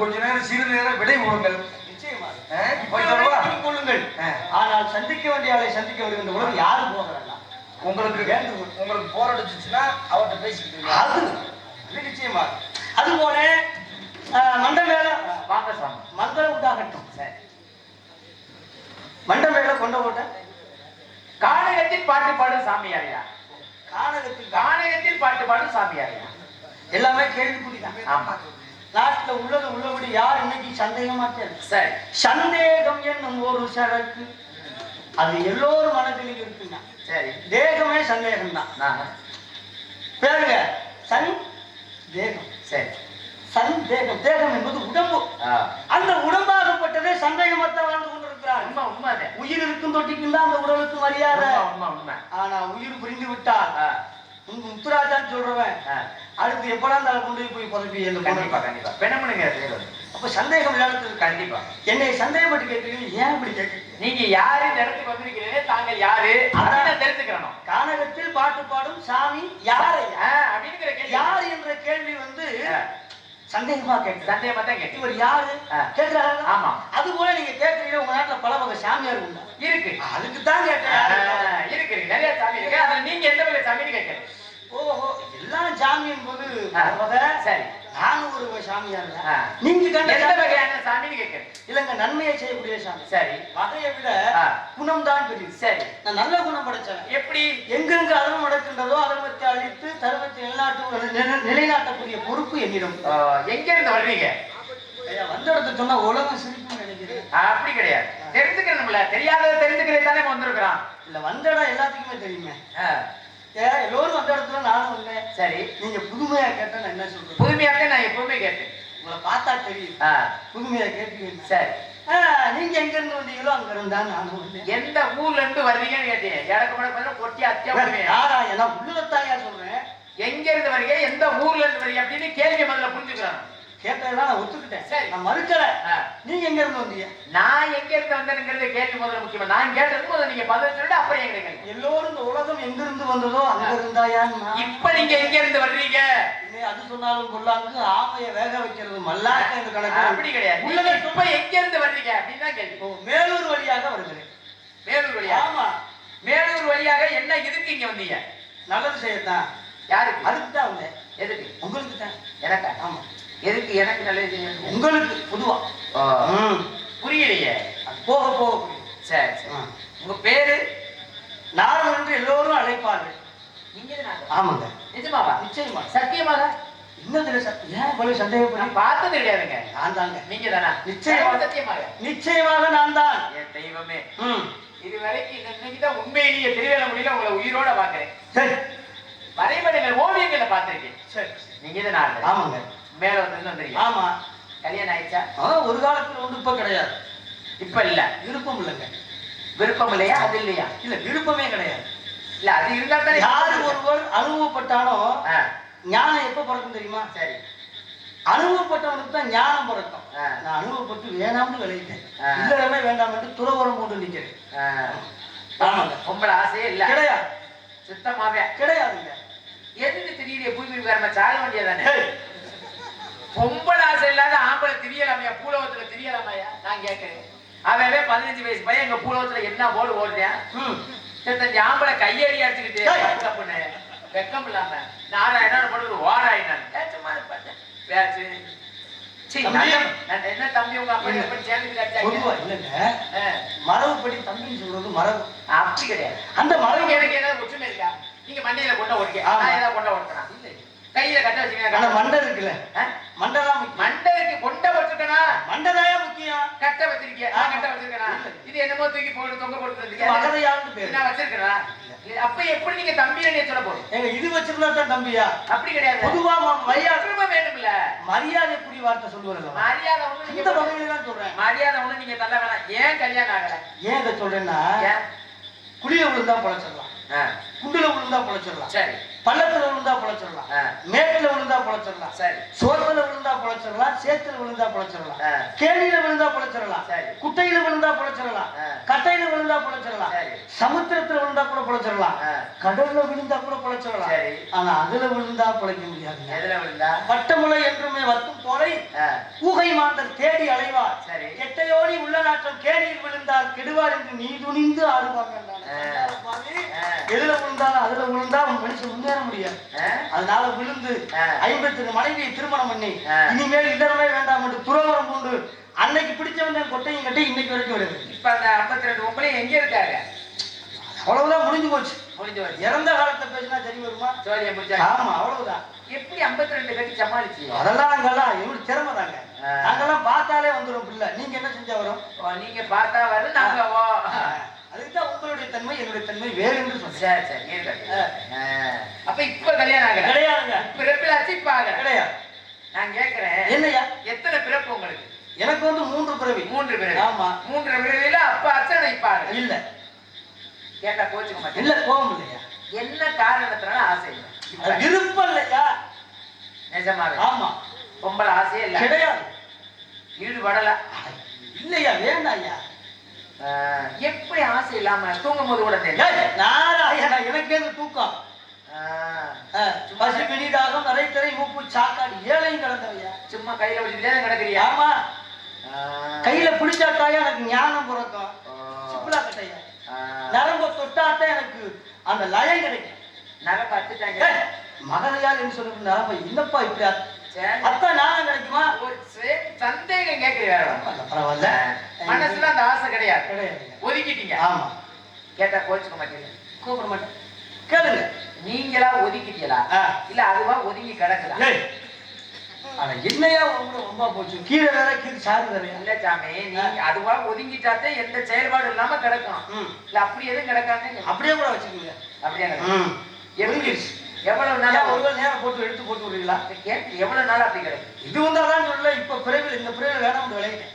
கொஞ்ச நேரம் சிறு நேரம் விடை கொடுங்கள். கொள்ளுங்கள். ஆனால் சந்திக்க வேண்டிய ஆளை சந்திக்க வருகின்ற உலகம் யாரு போகிறாங்க உங்களுக்கு. உங்களுக்கு போர் அடிச்சுச்சுன்னா அவர்கிட்ட பேசிக்கிட்டு அது. நிச்சயமா அது போல மண்ட மேல வாங்க சாமி. மந்திரம் உண்டாகட்டும். மண்ட மேல கொண்ட ஓட்ட கானகத்தில் பாட்டு பாடும் சாமியாரியா கானகத்தில் கானகத்தில் பாட்டு பாடும் சாமியாரியா எல்லாமே கேள்விக்குறிதான். ஆமா. நாட்டுல உள்ளது உள்ளபடி யார் இன்னைக்கு சந்தேகமா சரி. சந்தேகம் என்னும் ஒரு சரக்கு. அது எல்லோரும் மனதிலும் இருக்குங்க. சரி. தேகமே சந்தேகம் தான் பேருங்க சன் தேகம். சரி. சன் தேகம். தேகம் என்பது உடம்பு. அந்த உடம்பாகப்பட்டதே சந்தேகமற்ற வாழ்ந்து கொண்டிருக்கிறார். உண்மை உண்மை உயிர் இருக்கும் தொட்டிக்கும் தான் அந்த உடலுக்கு மரியாதை. ஆனா உயிர் புரிந்து விட்டால் உங்க முத்துராஜான்னு சொல்றவன். அடுத்து எப்படா தலை கொண்டு போய் போய் புதப்பி என்ன கண்டிப்பா கண்டிப்பா. செய்வது அப்ப சந்தேகம் இல்லாதது கண்டிப்பா. என்னை சந்தேகப்பட்டு கேட்கிறீங்க ஏன் இப்படி கேட்கிறீங்க நீங்க யாரு இந்த இடத்துக்கு வந்திருக்கிறீங்க தாங்கள் யாரு? அப்படின்னு நான் தெரிஞ்சுக்கிறணும். கானகத்தில் பாட்டு பாடும் சாமி யாரை? அப்படிங்கிற யார் என்ற கேள்வி வந்து சந்தேகமா கேட்கிறேன். சந்தேகமா தான் கேட்டு இவர் யாரு? ஆ. கேட்கிறாங்க ஆமா. அது போல நீங்க கேட்கிறீங்க உங்க நாட்டுல பல வகை சாமியார் உண்டா? இருக்கு. அதுக்கு தான் கேட்டேன். இருக்கு. நிறைய சாமி இருக்கு. அதுல நீங்க எந்த வகை சாமின்னு கேட்கிறேன். ஓஹோ பல வகை சரி. நானும் ஒரு வகை சாமியார். நீங்க கண்ட வகையான சாமின்னு கேட்கிறேன். இல்லங்க நன்மையை செய்யக்கூடிய சாமி. சரி. வகையை விட. குணம் தான் பெரியது. சரி. நான் நல்ல குணம் படைச்சவன் எப்படி? எங்கெங்கு அதர்மம் நடக்கின்றதோ அதர்மத்தை அழித்து தர்மத்தை நிலை- நிலைநாட்டக்கூடிய பொறுப்பு என்னிடம். எங்க இருந்து வர்றீங்க? ஐயா, வந்த இடத்த சொன்னா உலகம் சிரிப்புன்னு நினைக்கிறேன். அப்படி கிடையாது. தெரிஞ்சுக்கணும்ல தெரியாததை தெரிஞ்சுக்கிறே தானே வந்திருக்கிறான் இல்ல வந்த இடம் எல்லாத்துக்குமே தெரியுமே. இடத்துல நானும் வந்தேன் சரி. நீங்க புதுமையா கேட்டா நான் என்ன சொல்றது? புதுமையாக நான் எப்பவுமே கேட்டேன் உங்களை பார்த்தா தெரியும். புதுமையா கேட்டீங்க சரி. நீங்க எங்க இருந்து வந்தீங்களோ அங்க இருந்தா நானும் எந்த ஊர்ல இருந்து வர்றீங்கன்னு கேட்டேன் எனக்கு முன்னாடி கொட்டி அத்தியா போடுவேன் யாரா? நான் உள்ளதாயா சொல்றேன்? எங்க இருந்து வரீங்க எந்த ஊர்ல இருந்து வரீங்க அப்படின்னு கேள்வி முதல்ல புரிஞ்சுக்கிறான் கேட்டதெல்லாம் நான் ஒத்துக்கிட்டேன். சரி. நான் மறுக்கல. நீங்க எங்க இருந்து வந்தீங்க? நான் எங்க இருந்து வந்தேங்கிறது கேள்வி முதல்ல முக்கியமா. நான் கேட்டது முதல்ல நீங்க பதில் சொல்லிட்டு அப்புறம் எங்க எல்லோரும் இந்த உலகம் எங்க இருந்து வந்ததோ அங்க இருந்தாயா இப்ப நீங்க எங்க இருந்து வர்றீங்க? அது சொன்னாலும் கொள்ளாங்க ஆமைய வேக வைக்கிறது மல்லாக்க இந்த அப்படி கிடையாது. உள்ளதை இப்ப எங்க இருந்து வர்றீங்க அப்படின்னு தான் கேள்வி. மேலூர் வழியாக வருகிறேன். மேலூர் வழியா? ஆமா. மேலூர் வழியாக என்ன இதுக்கு இங்க வந்தீங்க? நல்லது செய்யத்தான். யாருக்கு? அதுக்கு தான் வந்தேன் எதுக்கு? உங்களுக்கு தான் எனக்கா? ஆமா. எதுக்கு எனக்கு நல்லது செய்யணும்? உங்களுக்கு பொதுவா. புரியலையே. போக போக புரியும். சரி சரி. உங்க பேரு நான் என்று எல்லோரும் அழைப்பார்கள். நீங்க தானா? ஆமாங்க. நிஜமாவா? நிச்சயமா. சத்தியமாக? இன்னதுல ச- ஏன் இவ்வளவு சந்தேகப்படி நான் பார்த்தது கிடையாதுங்க. நான் தாங்க. நீங்க தானா நிச்சயமா. சத்தியமாக? நிச்சயமாக நான் தான். என் தெய்வமே. ம். இது வரைக்கும் இன்னைக்கு தான் உண்மையிலேயே திருவேலமொழியில உங்களை உயிரோட பாக்குறேன் சரி. வரைபடங்கள் ஓவியங்களை பார்த்திருக்கேன். சரி. நீங்க தான் ஆமாங்க. மேல வந்து வந்துருக்கீங்க ஆமா. கல்யாணம் ஆயிடுச்சா? ஆனா ஒரு காலத்துல உண்டு இப்ப கிடையாது. இப்ப இல்ல. விருப்பம் இல்லைங்க. விருப்பம் இல்லையா? அது இல்லையா? இல்ல விருப்பமே கிடையாது. இல்ல அது இருந்தா தானே யாரு ஒருவர் அனுபவப்பட்டானோ ஆ, ஞானம் எப்ப பிறக்கும் தெரியுமா? சரி. அனுபவப்பட்டவனுக்கு தான் ஞானம் பிறக்கும். நான் அனுபவப்பட்டு வேணாம்னு விளையிட்டேன். இல்லவே வேண்டாம் என்று துறவரம் போட்டு நிக்கிறேன் ஆமாங்க. பொம்பளை ஆசையே இல்ல. கிடையாது. சுத்தமாவே. கிடையாதுங்க. எதுக்கு திடீர்னு பூமி வேற சாக வேண்டியதானே பொம்பளை ஆசை இல்லாத ஆம்பளை திரியலாமையா பூலவத்துல திரியலாமையா? நான் கேட்கிறேன் அவன் பதினஞ்சு வயசு பையன் எங்க பூலவத்துல என்ன போடு ஓடுறேன். இருபத்தஞ்சு ஆம்பளை கையடி அடிச்சுக்கிட்டு. தப்புன்னு வெக்கம் இல்லாம. நாராயணன் போட்டு ஓராயினான் பொதுவா கட்டாங்க இல்லைங்க மரபுப்படி தம்பின்னு சொல்றது மரபு. அப்படி கிடையாது. அந்த மரபு எனக்கு ஏதாவது ஒற்றுமை இருக்கா? நீங்க மண்டையில கொண்ட ஏதாவது கொண்ட ஓட்டுறேன் கையில கட்ட ஆனா வச்சுக்கேன் மண்டை இருக்குல்ல. மண்டை தான் முக்கியம் மண்டைக்கு கொண்ட வச்சுக்கனா மண்டை தான் முக்கியம்? கட்ட வச்சிருக்கிய? நான் கட்ட வச்சிருக்கேனா? இது என்னமோ தூக்கி போட்டு தொங்க போட்டு வந்திருக்கியா? மகதையான்னு பேரு. நான் வச்சிருக்கேனா அப்ப எப்படி நீங்க தம்பியை சொல்ல போறீங்க? ஏங்க இது வச்சிருந்தா தான் தம்பியா? அப்படி கிடையாது. பொதுவா மரியாதை திரும்ப வேணும்ல மரியாதைக்குரிய வார்த்தை சொல்லுவார்கள் மரியாதை ஒண்ணு இந்த வகையில தான் சொல்றேன். மரியாதை ஒண்ணு நீங்க தள்ள வேணாம். ஏன் கல்யாணம் ஆகல? ஏன் இதை சொல்றேன்னா குழிய விழுந்தா பொழைச்சிடலாம். குண்டுல விழுந்தா பொழைச்சிடலாம். சரி. பள்ளத்துல விழுந்தா பொழைச்சிடலாம். மேட்டுல விழுந்தா பொழைச்சிடலாம் சரி சோத்துல விழுந்தா பொழைச்சிடலாம் சேத்துல விழுந்தா பொழைச்சிடலாம். கேணியில விழுந்தா பொழைச்சிடலாம் சரி. குட்டையில விழுந்தா பொழைச்சிடலாம். கட்டையில விழுந்தா பொழைச்சிடலாம். சமுத்திரத்துல விழுந்தா கூட பொழைச்சிடலாம். கடல்ல விழுந்தா கூட பொழைச்சிடலாம். ஆனா அதுல விழுந்தா பொழைக்க முடியாதுங்க எதுல விழுந்தா வட்டமுலை என்றுமே வத்தும் போலை ஊகை மாந்தர் தேடி அலைவார் சரி. கெட்டையோடி உள்ள நாட்டம் கேணியில் விழுந்தால் கெடுவார் என்று நீ துணிந்து ஆடுவாங்க. எதுல விழுந்தாலும் அதுல விழுந்தா அவன் மனுஷன் முன்னேற முடியாது. அதனால விழுந்து. ஐம்பத்தி மனைவியை திருமணம் பண்ணி. இனிமேல் இல்லறமே வேண்டாம் என்று துறவரம் பூண்டு அன்னைக்கு பிடிச்சவன் கொட்டையும் கட்டி இன்னைக்கு வரைக்கும் வருது. இப்ப அந்த 52 பொம்பளையும் எங்க இருக்காங்க? அவ்வளவுதான் முடிஞ்சு போச்சு. முடிஞ்சு வருது இறந்த காலத்தை பேசினா சரி வருமா? சோழியை முடிச்சா ஆமா அவ்வளவுதான். எப்படி 52 கட்டி சமாளிச்சு? அதெல்லாம் நாங்கெல்லாம் எவ்வளவு திறமை தாங்க. நாங்கெல்லாம் பார்த்தாலே வந்துடும் பிள்ளை. நீங்க என்ன செஞ்சா வரும்? நீங்க பார்த்தா வரு நாங்க ஓ அதுக்குதான் உங்களுடைய தன்மை என்னுடைய தன்மை வேறு என்று சொல்றேன். சரி சரி. அப்ப இப்ப கல்யாணம் ஆகல? கிடையாதுங்க. பிறப்பில் ஆகல? கிடையாது. நான் கேக்குறேன். என்னய்யா? எத்தனை பிறப்பு உங்களுக்கு? எனக்கு வந்து மூன்று பிறவி. மூன்று பிறவி. ஆமா. மூன்று பிறவியில அப்ப அச்சனை ஆகல? இல்ல. கேட்டா கோச்சுக்க மாட்டேன். இல்ல கோபம் இல்லையா? என்ன காரணத்தினால ஆசை இல்லை? விருப்பம் இல்லையா? நிஜமாவே. ஆமா. பொம்பளை ஆசையே இல்ல. கிடையாது. ஈடுபடல. இல்லையா? வேண்டாம்யா ஆ, எப்படி ஆசை இல்லாம தூங்கும் போது கூட நாராயணா எனக்கே இந்த தூக்கம். பசி பிணிதாகம் நரைத்தரை மூப்பு சாக்காடு ஏழையும் கிடந்தவையா? சும்மா கையில வச்சுட்டே கிடக்குறியா? ஆமா. கையில பிடிச்சாட்டாயா எனக்கு ஞானம் பிறக்கும். சிப்பிளா கட்டையா. நரம்ப தொட்டாத்தான் எனக்கு அந்த லயம் கிடைக்கும். நகை பார்த்துட்டாங்க ஏய், மகளையால் என்று சொல்லி நரம்ப என்னப்பா இப்படி அத்தா ஞானம் கிடைக்குமா ஒரு சந்தேகம் கேக்குறீ வேற ஒண்ணும். பரவாயில்ல. மனசுல அந்த ஆசை கிடையாது. ஒதுக்கிட்டீங்க. ஆமா. கேட்டா கோச்சுக்க மாட்டீங்க கூப்பிட மாட்டேன். கேளுங்க. நீங்களா ஒதுக்கிட்டீங்களா. இல்ல அதுவா ஒதுங்கி கிடக்குதா? அட என்னையா உங்களை ரொம்ப போச்சு? கீழே வேற கீழே சாரு வேறையா இல்ல சாமி அதுவா ஒதுங்கிட்டாத்தே எந்த செயல்பாடும் இல்லாம கிடக்கும் இல்ல அப்படி எதுவும் கிடக்காங்க அப்படியே கூட வச்சுக்கோங்க. அப்படியே கிடக்கும். எவ்வளவு நாளா ஒரு நேரம் போட்டு எடுத்து போட்டு விடுறீங்களா கேட்டு எவ்வளவு நாள் அப்படி கிடக்கு இது வந்தாதான் சொல்லல இப்ப பிறவில் இந்த பிறவில் வேணாம் விளையிட்டேன்.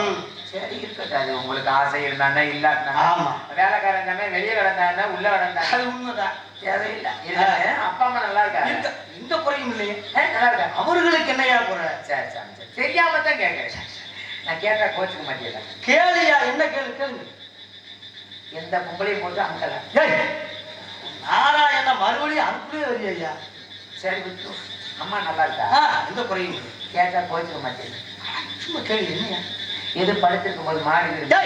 ம். சரி இருக்கட்டும். அது உங்களுக்கு ஆசை இருந்தானே இல்லாட்டினா. ஆமா. வேலைக்காரன் தானே வெளியே கிடந்தானே உள்ள கிடந்தானே அது உண்மைதான். தேவையில்லை. அப்பா அம்மா நல்லா இருக்காங்க. இருக்க இந்த குறையும் இல்லையே. நல்லா இருக்காங்க அவர்களுக்கு என்னையா குறை? சரி சரி சரி. தெரியாம தான் கேட்கறேன். நான் கேட்டா கோச்சுக்க மாட்டேங்க கேளியா என்ன கேளு கேளுங்க எந்த பொம்பளையும் போட்டு அங்கல நாராயண மறுபடியும் அதுக்குள்ளே வரியா ஐயா? சரி விட்டு. அம்மா நல்லா இருக்கா? ஆ. இந்த குறையும். கேட்டா கோச்சுக்க மாட்டேங்க சும்மா கேளு என்னையா எது படுத்திருக்கும் போது மாறி இருக்கு.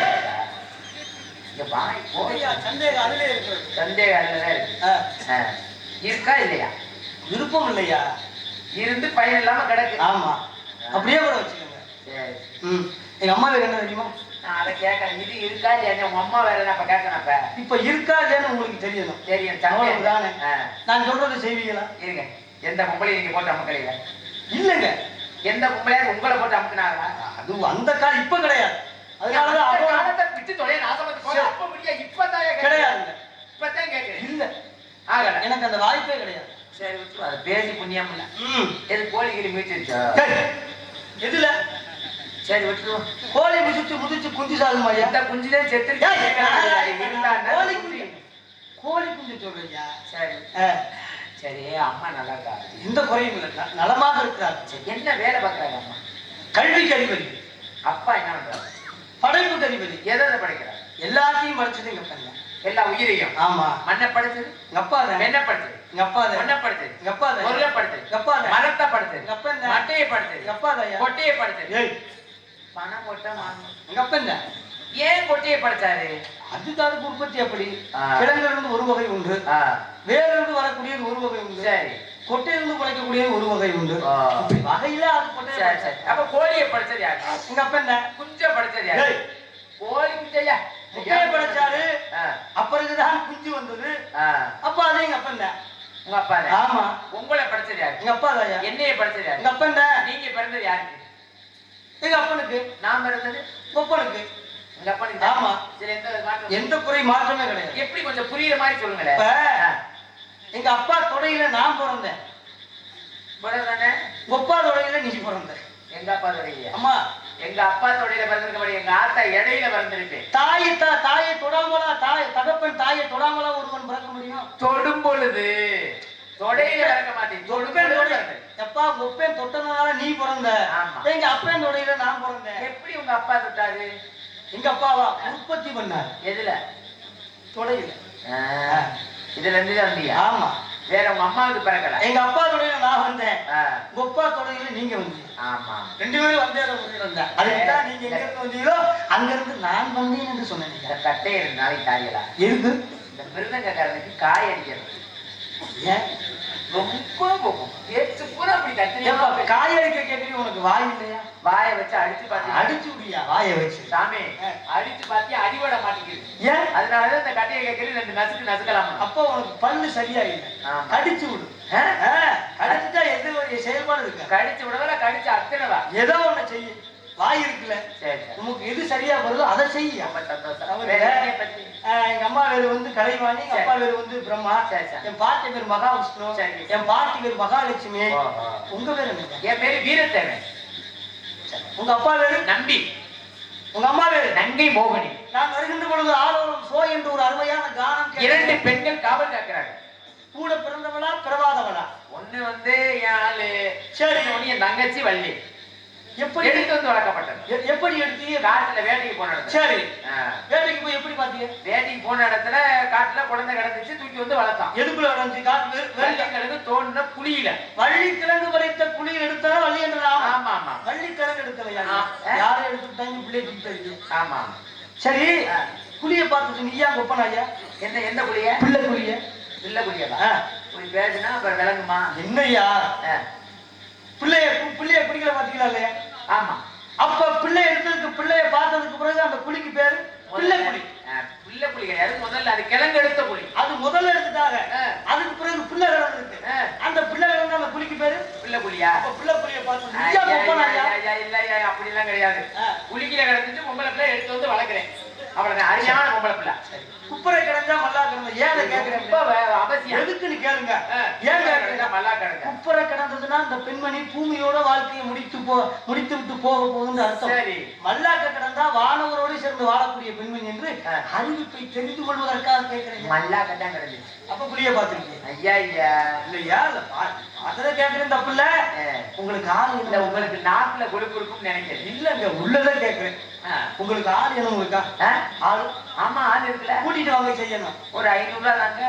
இல்லையா? விருப்பம் இல்லையா? இருந்து பயன் இல்லாம கிடக்கு. ஆமா. அப்படியே கூட வச்சுக்கோங்க. எங்க அம்மா வேற என்ன தெரியுமா? நான் அதை கேட்கறேன் இது இருக்கா இல்லையா? உங்க அம்மா வேற அப்ப கேட்கணும் அப்ப. இப்ப இருக்கா இல்லையான்னு உங்களுக்கு தெரியணும் தெரியும் அவ்வளவுதானே. ஆ. நான் சொல்றது செய்வீங்களா? இருங்க. எந்த பொம்பளையும் நீங்க போட்டு அமுக்கலையா இல்லைங்க. எந்த பொம்பளையாவது உங்களை போட்டு அமுக்குனாங்களா? அது அந்த காலம் இப்ப கிடையாது. அதனாலதான் விட்டு தொலைய நாசமத்து இப்பதான். கிடையாதுங்க. இப்பதான் கேட்கிறேன். இல்ல. ஆகல. எனக்கு அந்த வாய்ப்பே கிடையாது. சரி விட்டு பேசி புண்ணியம் இல்ல ம். எது கோழி கிளி மீச்சிருச்சா? ஏய், எதுல? சரி விட்டுருவோம் கோழி மிதிச்சு முதிச்சு குஞ்சு சாகுமா எந்த ஏய், இருந்தா கோழி குஞ்சு. கோழி குஞ்சு சொல்றியா சரி. சரி அம்மா நல்லா இருக்கா? எந்த குறையும் இல்லை. நலமாக இருக்கிறார். சரி, என்ன வேலை பார்க்கறாங்க அம்மா? கல்வி கறிவதி அப்பா என்ன பண்றாரு? படைப்பு கறிவதி எதை படிக்கிறார்? எல்லாத்தையும் படிச்சது எங்க அப்பா எல்லா உயிரையும்? ஆமா. மண்ணை படிச்சது? எங்க அப்பா தான். என்ன படிச்சது? தான். மண்ணை பொருளை படிச்சது. எங்க அப்பா தான். மரத்தை அப்பா தான். மட்டையை அப்பா தான் கொட்டையை ஏய் பணம் வாங்கணும். எங்க அப்பா ஏன் கொட்டையை படிச்சாரு? அதுதான் உற்பத்தி அப்படி. கிழங்கிலிருந்து ஒரு வகை உண்டு. ஆ, வேரிலிருந்து வரக்கூடியது ஒரு வகை உண்டு. சரி. கொட்டையிலிருந்து படைக்கக்கூடியது ஒரு வகை உண்டு. வகையில அது கொட்டையை சரி சரி. அப்ப கோழியை படிச்சது யாரு? எங்க அப்பா என்ன? குஞ்ச படிச்சது யாரு? கோழி குஞ்சையா முட்டையை படைச்சாரு. ஆ, அப்புறம்தான் குஞ்சு வந்தது. அப்ப அது எங்க அப்பா என்ன? உங்க அப்பா ஆமா. உங்களை படிச்சது யாரு? எங்க அப்பா என்னைய படிச்சது யாரு? எங்க அப்பா என்ன? எங்க அப்பனுக்கு நான் பிறந்தது ஒப்பனுக்கு. உங்க அப்பனுக்கு ஆமா. சரி எந்த மாற்றம் எந்த குறை மாற்றமே கிடையாது. எப்படி கொஞ்சம் புரியுற மாதிரி சொல்லுங்களேன். இப்ப. எங்க அப்பா தொடையில நான் பிறந்தேன். பிறந்தானே ஒப்பா தொடையில நீ பிறந்த எங்க அப்பா தொடையில அம்மா எங்க அப்பா தொடையில பிறந்திருக்க முடியும் எங்க ஆத்தா இடையில பிறந்திருப்பேன் தாயை தா தாயை தொடாமலா தாய் தகப்பன் தாயை தொடாமலா ஒருவன் பிறக்க முடியும்? தொடும் பொழுது தொடையில விளக்க மாட்டேன். தொடைய எப்பா ஒப்பேன் தொட்டனால நீ பிறந்த. எங்க அப்பேன் தொடையில நான் பிறந்தேன். எப்படி உங்க அப்பா தொட்டாரு? எங்க அப்பாவா? உற்பத்தி பண்ணார். எதுல? தொடையில. இதுல இருந்து வந்தீங்க. ஆமா. வேற உங்க அம்மாவுக்கு பிறக்கல. எங்க அப்பா தொடையில நான் வந்தேன். உங்க அப்பா தொடையில நீங்க வந்தீங்க. ஆமா. ரெண்டு பேரும் வந்தே முறையில் வந்தேன் அதுக்கு தான் நீங்க எங்க இருந்து வந்தீங்களோ அங்க இருந்து நான் வந்தேன் என்று கட்டையை ரெண்டு நாளைக்கு காயலா எதுக்கு இந்த மிருதங்கக்காரனுக்கு காய் அடிக்கிறது ரொம்ப பேச்சு பூரா அப்படி காய அடிக்க கேட்கறீங்க உனக்கு வாய் இல்லையா? வாயை வச்சு அடிச்சு பாத்தீங்க அடிச்சு விடியா வாயை வச்சு. சாமி அடிச்சு பாத்தி அடிபட மாட்டேங்குது. ஏன் அதனாலதான் இந்த கட்டையை கேட்கறது ரெண்டு நசுக்கு நசுக்கலாம் அப்போ உனக்கு பல்லு சரியா இல்லை ஆமா. கடிச்சு விடு. கடிச்சுட்டா எது செயல்பாடு இருக்கு? கடிச்சு விடவல கடிச்சு அத்தனவா ஏதோ ஒண்ணு செய்ய. வாய் இருக்குல்ல? உனக்கு எது சரியா வருதோ அதை செய்ய எங்க அம்மா பேரு வந்து கலைவாணி எங்க அப்பா பேரு வந்து பிரம்மா. என் பாட்டி பேர் சரி. என் பாட்டி பேர் மகாலட்சுமி. உங்க பேர் என் பேரு வீரத்தேவன். உங்க அப்பா பேரு நம்பி. உங்க அம்மா பேரு நங்கை மோகினி. நான் வருகின்ற பொழுது ஆலோலம் சோ என்று ஒரு அருமையான கானம். இரண்டு பெண்கள் காவல் காக்கிறாங்க கூட பிறந்தவளா பிறவாதவளா? ஒண்ணு வந்து என் ஆளு சரி. என் தங்கச்சி வள்ளி. எப்படி எடுத்து வந்து வளர்க்கப்பட்டது. எப்படி எடுத்தீங்க காட்டுல வேட்டைக்கு போன இடத்துல? சரி. வேட்டைக்கு போய் எப்படி பாத்தீங்க வேட்டைக்கு போன இடத்துல காட்டுல குழந்தை கிடந்துச்சு தூக்கி வந்து வளர்த்தான். எதுக்குள்ள அடைஞ்சு காட்டு வேறு வள்ளி கிழங்கு தோணுன புளியில வள்ளி கிழங்கு பறித்த குழியில் எடுத்தாலும் வள்ளி என்று நாம ஆமா ஆமா. வள்ளி கிழங்கு எடுக்கலையா. யாரும் எடுத்துட்டாங்க பிள்ளை தூக்கிட்டு ஆமா சரி. புளிய பார்த்துட்டு நீயா கொப்பனா ஐயா என்ன எந்த புளிய பிள்ளை புளிய இல்ல புளியதா. புளி பேசுனா அப்புறம் விளங்குமா? என்னய்யா ஆ. பிள்ளைய பிள்ளைய பிடிக்கல பாத்தீங்களா இல்லையா? ஆமா. அப்ப பிள்ளை எடுத்ததுக்கு பிள்ளைய பார்த்ததுக்கு பிறகு அந்த புலிக்கு பேரு பிள்ளை புலி. ஆ, பிள்ளை புளி கிடையாது. முதல்ல அது கிழங்கு எடுத்த புளி அது முதல்ல எடுத்துட்டாங்க. அதுக்கு பிறகு பிள்ளை கிடந்திருக்கு. அந்த பிள்ளை கிடந்து அந்த புலிக்கு பேரு? பிள்ளை புளியா அப்ப பிள்ளை புலிய பார்த்து இல்ல அப்படிலாம் கிடையாது. ஆ. புளிக்கில கிடந்துச்சு பொம்பளை பிள்ளை எடுத்து வந்து வளர்க்குறேன். அவ்வளவுதான். அருமையான பொம்பளை பிள்ளை. குப்பரை கிடந்தா மல்லா கிடந்தா ஏன் கேக்குறேன் ரொம்ப வே- அவசியம். எதுக்குன்னு கேளுங்க. ஏன் கிடந்தா கேக்குறீங்க? மல்லா கிடங்க குப்பரை கிடந்ததுன்னா அந்த பெண்மணி பூமியோட வாழ்க்கையை முடித்து போ முடித்து விட்டு போக போகுதுன்னு அர்த்தம். சரி. மல்லாக்க கிடந்தா வானவரோடு சேர்ந்து வாழக்கூடிய பெண்மணி என்று. அறிவிப்பை தெரிந்து கொள்வதற்காக கேட்கிறேன். மல்லா கட்டான் கிடந்துச்சு அப்ப புளிய பாத்துருக்கீங்க ஐயா ஐயா இல்லையா? இல்ல அதுல கேக்குறேன் தப்பு இல்ல. உங்களுக்கு ஆள் இல்ல உங்களுக்கு நாக்குல கொழுப்பு இருக்கும்னு நினைக்கிறேன். இல்லங்க உள்ளதான் கேக்குறேன். உங்களுக்கு ஆள் என்ன உங்களுக்கா? ஆள்? ஆமா ஆள் இருக்குல்ல. கூட்டிட்டு வாங்க செய்யணும். ஒரு ஐநூறு ரூபா தாங்க.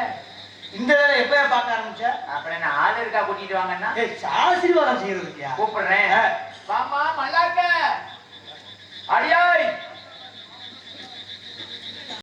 இந்த வேலை எப்பயா பார்க்க ஆரம்பிச்ச? அப்புறம் என்ன ஆள் இருக்கா கூட்டிட்டு வாங்கன்னா? ஆசீர்வாதம் செய்யறதுக்கியா கூப்பிடுறேன். வாமா மல்லாக்க. அடியா